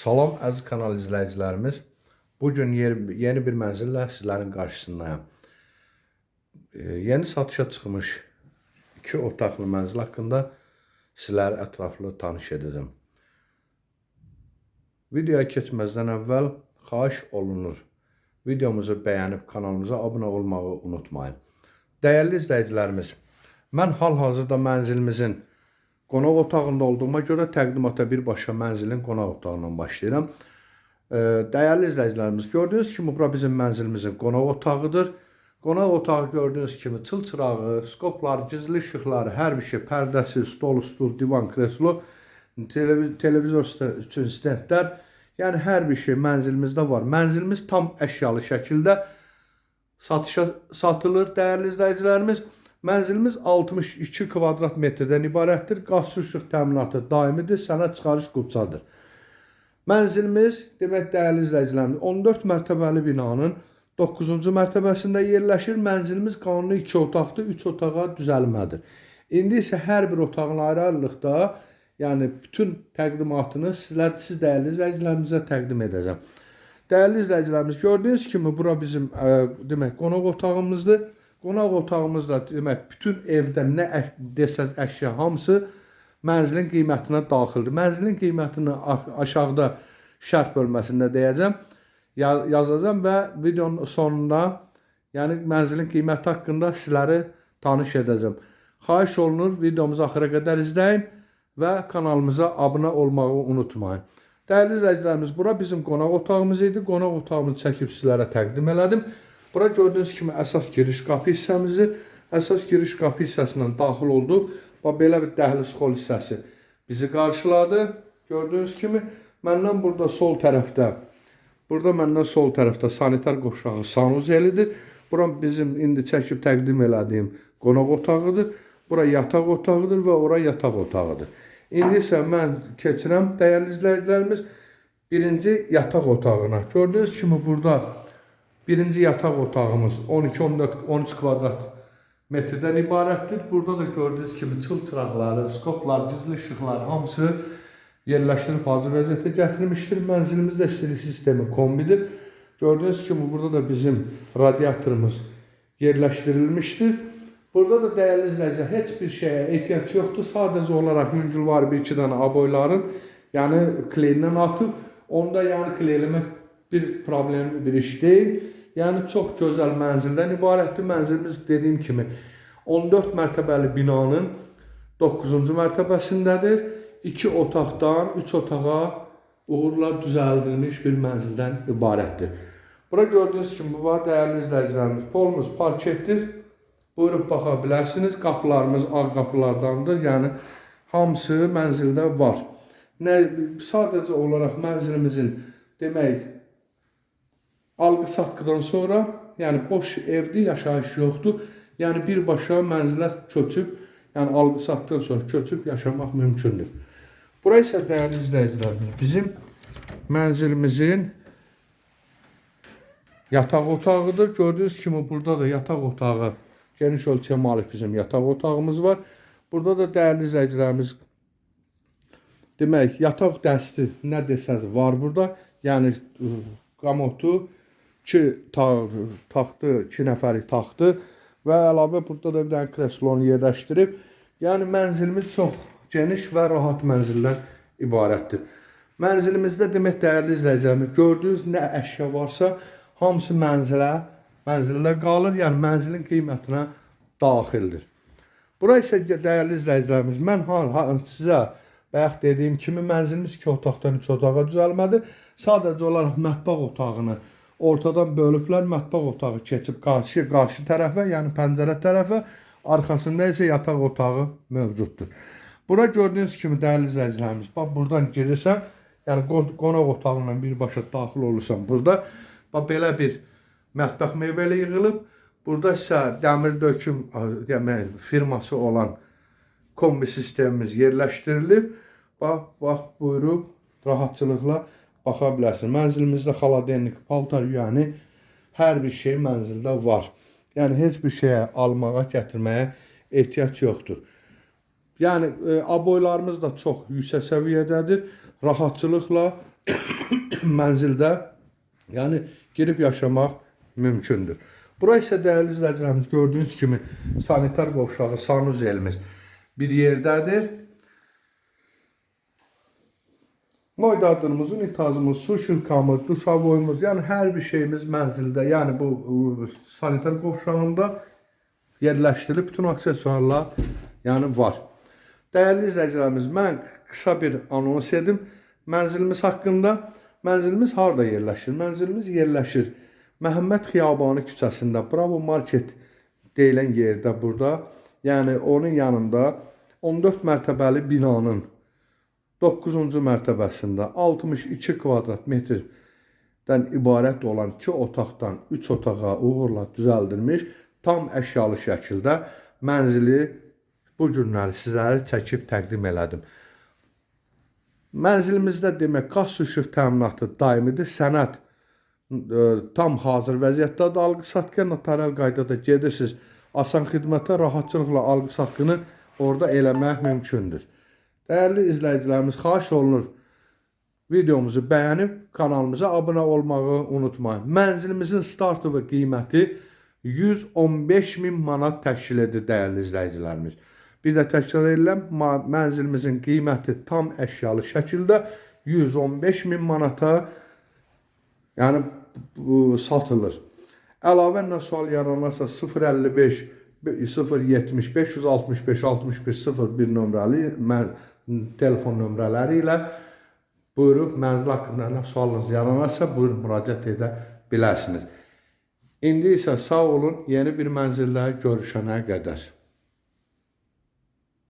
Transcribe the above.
Salam əziz kanal izləyicilərimiz. Bu gün yeni bir mənzillə sizlərin qarşısındayım. E, yeni satışa çıxmış iki otaqlı mənzil haqqında sizləri ətraflı tanış edəcəm. Videoya keçməzdən əvvəl xahiş olunur. Videomuzu bəyənib kanalımıza abunə olmağı unutmayın. Dəyərli izləyicilərimiz, mən hal-hazırda mənzilimizin qonaq otağında olduğuma görə təqdimata birbaşa mənzilin qonaq otağından başlayıram. Dəyərli izləyicilərimiz, gördüyünüz kimi bura bizim mənzilimizin qonaq otağıdır. Qonaq otağı gördüyünüz kimi çıl çırağı, skoplar, gizli işıqları, hər bir şey, pərdəsi, stol, stul, divan, kreslo, televiz televizor üçün stendlər, yəni hər bir şey mənzilimizdə var. Mənzilimiz tam əşyalı şəkildə satışa satılır dəyərli izləyicilərimiz. Mənzilimiz 62 kvadrat metrdən ibarətdir. Qaz su işıq təminatı daimidir, sənəd çıxarış qubçadır. Mənzilimiz, demək dəyərli izləyicilərimiz, 14 mərtəbəli binanın 9-cu mərtəbəsində yerləşir. Mənzilimiz qanuni 2 otaqlı, 3 otağa düzəlmədir. İndi isə hər bir otağın ayrı-ayrılıqda, yəni bütün təqdimatını sizlər siz dəyərli izləyicilərimizə təqdim edəcəm. Dəyərli izləyicilərimiz, gördüyünüz kimi bura bizim ə, demək qonaq otağımızdır. Qonaq otağımızda demək bütün evdə nə desəz əşya hamısı mənzilin qiymətinə daxildir. Mənzilin qiymətini aşağıda şərh bölməsində deyəcəm. Ya- Yazacağam və videonun sonunda yəni mənzilin qiyməti haqqında sizləri tanış edəcəm. Xahiş olunur videomuzu axıra qədər izləyin və kanalımıza abunə olmağı unutmayın. Dəyərli izləyicilərimiz, bura bizim qonaq otağımız idi. Qonaq otağımızı çəkib sizlərə təqdim elədim. Bura gördüyünüz kimi əsas giriş qapı hissəmizdir. Əsas giriş qapı hissəsindən daxil olduq. Bax belə bir dəhliz xol hissəsi bizi qarşıladı. Gördüyünüz kimi məndən burada sol tərəfdə Burada məndən sol tərəfdə sanitar qovşağı sanuzelidir. Bura bizim indi çəkib təqdim elədiyim qonaq otağıdır. Bura yataq otağıdır və ora yataq otağıdır. İndi isə mən keçirəm dəyərli izləyicilərimiz birinci yataq otağına. Gördüyünüz kimi burada birinci yataq otağımız 12 14 13 kvadrat metrdən ibarətdir. Burada da gördüyünüz kimi çıl çıraqları, skoplar, gizli işıqlar hamısı yerləşdirib hazır vəziyyətə gətirilmişdir. Mənzilimizdə istilik sistemi kombidir. Gördüyünüz kimi burada da bizim radiatorumuz yerləşdirilmişdir. Burada da dəyərli izləyicilər heç bir şeyə ehtiyac yoxdur. Sadəcə olaraq yüngül var bir iki dənə aboyların, yəni kleyindən atıb, onda yəni kleyləmək bir problemli bir iş deyil. Yəni çox gözəl mənzildən ibarətdir. Mənzilimiz dediyim kimi 14 mərtəbəli binanın 9-cu mərtəbəsindədir. 2 otaqdan 3 otağa uğurla düzəldilmiş bir mənzildən ibarətdir. Bura gördüyünüz kimi bu var dəyərli izləyicilərimiz. Polumuz parketdir. Buyurub baxa bilərsiniz. Qapılarımız ağ qapılardandır. Yəni hamısı mənzildə var. Nə sadəcə olaraq mənzilimizin demək alqı-satqıdan sonra, yəni boş evdir, yaşayış yoxdur. Yəni birbaşa mənzilə köçüb, yəni alqı-satqıdan sonra köçüb yaşamaq mümkündür. Bura isə dəyərli izləyicilərimiz, bizim mənzilimizin yataq otağıdır. Gördüyünüz kimi burada da yataq otağı geniş ölçüyə malik bizim yataq otağımız var. Burada da dəyərli izləyicilərimiz demək, yataq dəsti nə desəz var burada. Yəni qamotu, 2 ta taxtı, 2 nəfərlik taxtı və əlavə burada da bir dənə kreslonu yerləşdirib. Yəni mənzilimiz çox geniş və rahat mənzildən ibarətdir. Mənzilimizdə demək dəyərli izləyicilərimiz, gördüyünüz nə əşya varsa, hamısı mənzilə, mənzildə qalır, yəni mənzilin qiymətinə daxildir. Bura isə dəyərli izləyicilərimiz, mən ha, ha, sizə bayaq dediyim kimi mənzilimiz 2 otaqdan 3 otağa düzəlmədir. Sadəcə olaraq mətbəx otağını ortadan bölüblər, mətbəx otağı keçib qarşı qarşı tərəfə, yəni pəncərə tərəfə, arxasında isə yataq otağı mövcuddur. Bura gördüyünüz kimi dəyərli izləyicilərimiz, bax buradan girirsən, yəni qon- qonaq otağına birbaşa daxil olursan burada, bax belə bir mətbəx meyvəli yığılıb. Burada isə dəmir döküm demək firması olan kombi sistemimiz yerləşdirilib. Bax, bax buyurub rahatçılıqla baxa bilərsiniz. Mənzilimizdə xaladelnik, paltar yüyəni hər bir şey mənzildə var. Yəni heç bir şeyə almağa, gətirməyə ehtiyac yoxdur. Yəni e, aboylarımız da çox yüksək səviyyədədir. Rahatçılıqla mənzildə yəni girib yaşamaq mümkündür. Bura isə dəyərli izləyicilərimiz gördüyünüz kimi sanitar qovşağı sanuzelimiz bir yerdədir. Moydadırımız, unitazımız, su şılkamız, duşavoyumuz, yəni hər bir şeyimiz mənzildə, yəni bu sanitar qovşağında yerləşdirilib bütün aksesuarlar yəni var. Dəyərli izləyicilərimiz, mən qısa bir anons edim mənzilimiz haqqında. Mənzilimiz harda yerləşir? Mənzilimiz yerləşir Məhəmməd Xiyabanı küçəsində, Bravo Market deyilən yerdə burada. Yəni onun yanında 14 mərtəbəli binanın 9-cu mərtəbəsində 62 kvadrat metrdən ibarət olan 2 otaqdan 3 otağa uğurla düzəldilmiş tam əşyalı şəkildə mənzili bu günləri sizlərə çəkib təqdim elədim. Mənzilimizdə demək qaz işıq təminatı daimidir. Sənəd ə, tam hazır vəziyyətdədir. Alqı-satqı notarial qaydada gedirsiniz. Asan xidmətə rahatçılıqla alqı-satqını orada eləmək mümkündür. Dəyərli izləyicilərimiz, xahiş olunur videomuzu bəyənib kanalımıza abunə olmağı unutmayın. Mənzilimizin startı və qiyməti 115 min manat təşkil edir dəyərli izləyicilərimiz. Bir də təkrar edirəm, mənzilimizin qiyməti tam əşyalı şəkildə 115 min manata yəni bu satılır. Əlavə nə sual yaranarsa 055 070 565 61 01 nömrəli mən telefon nömrələri ilə buyurub mənzil haqqında sualınız yaranarsa buyurun müraciət edə bilərsiniz. İndi isə sağ olun, yeni bir mənzildə görüşənə qədər.